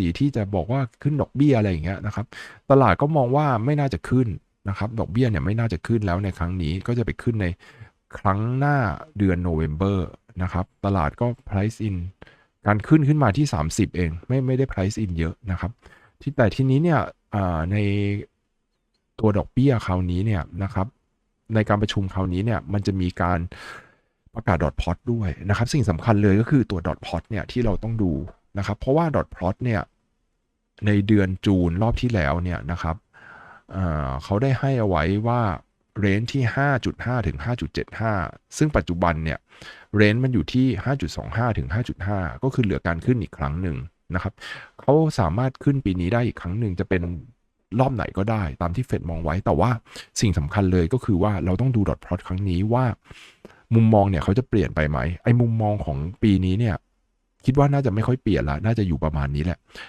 สีที่จะบอกว่าขึ้นดอกเบี้ยอะไรอย่างเงี้ยนะครับ ตลาดก็มองว่าไม่น่าจะขึ้นนะครับ ดอกเบี้ยเนี่ยไม่น่าจะขึ้นแล้วในครั้งนี้ก็จะไปขึ้นในครั้งหน้าเดือนโนเวม ber นะครับ ตลาดก็ price in การขึ้นขึ้นมาที่ 30 เอง ไม่ไม่ได้ price in เยอะนะครับ ที่แต่ทีนี้เนี่ยในตัวดอกเบี้ยคราวนี้เนี่ยนะครับ ในการประชุมคราวนี้เนี่ยมันจะมีการประกาศดอทพอตด้วยนะครับ สิ่งสำคัญเลยก็คือตัวดอทพอตเนี่ยที่เราต้องดูนะครับ เพราะว่าดอทพอตเนี่ย ในเดือนจูนรอบที่แล้วเนี่ยนะครับเเขาได้ให้เอาไว้ว่าเรนที่ 5.5 ถึง 5.75 ซึ่งปัจจุบันเนี่ยเรนมันอยู่ที่ 5.25 ถึง 5.5 ก็คือเหลือการขึ้นอีกครั้งหนึ่งนะครับเขาสามารถขึ้นปีนี้ได้อีกครั้งหนึ่งจะเป็นรอบไหนก็ได้ตามที่เฟดมองไว้ แต่ว่าสิ่งสำคัญเลยก็คือว่าเราต้องดูดอทพลอตครั้งนี้ว่า มุมมองเนี่ยเขาจะเปลี่ยนไปไหมไอ้มุมมองของปีนี้เนี่ยคิดว่าน่าจะไม่ค่อยเปลี่ยนละน่าจะอยู่ประมาณนี้แหละ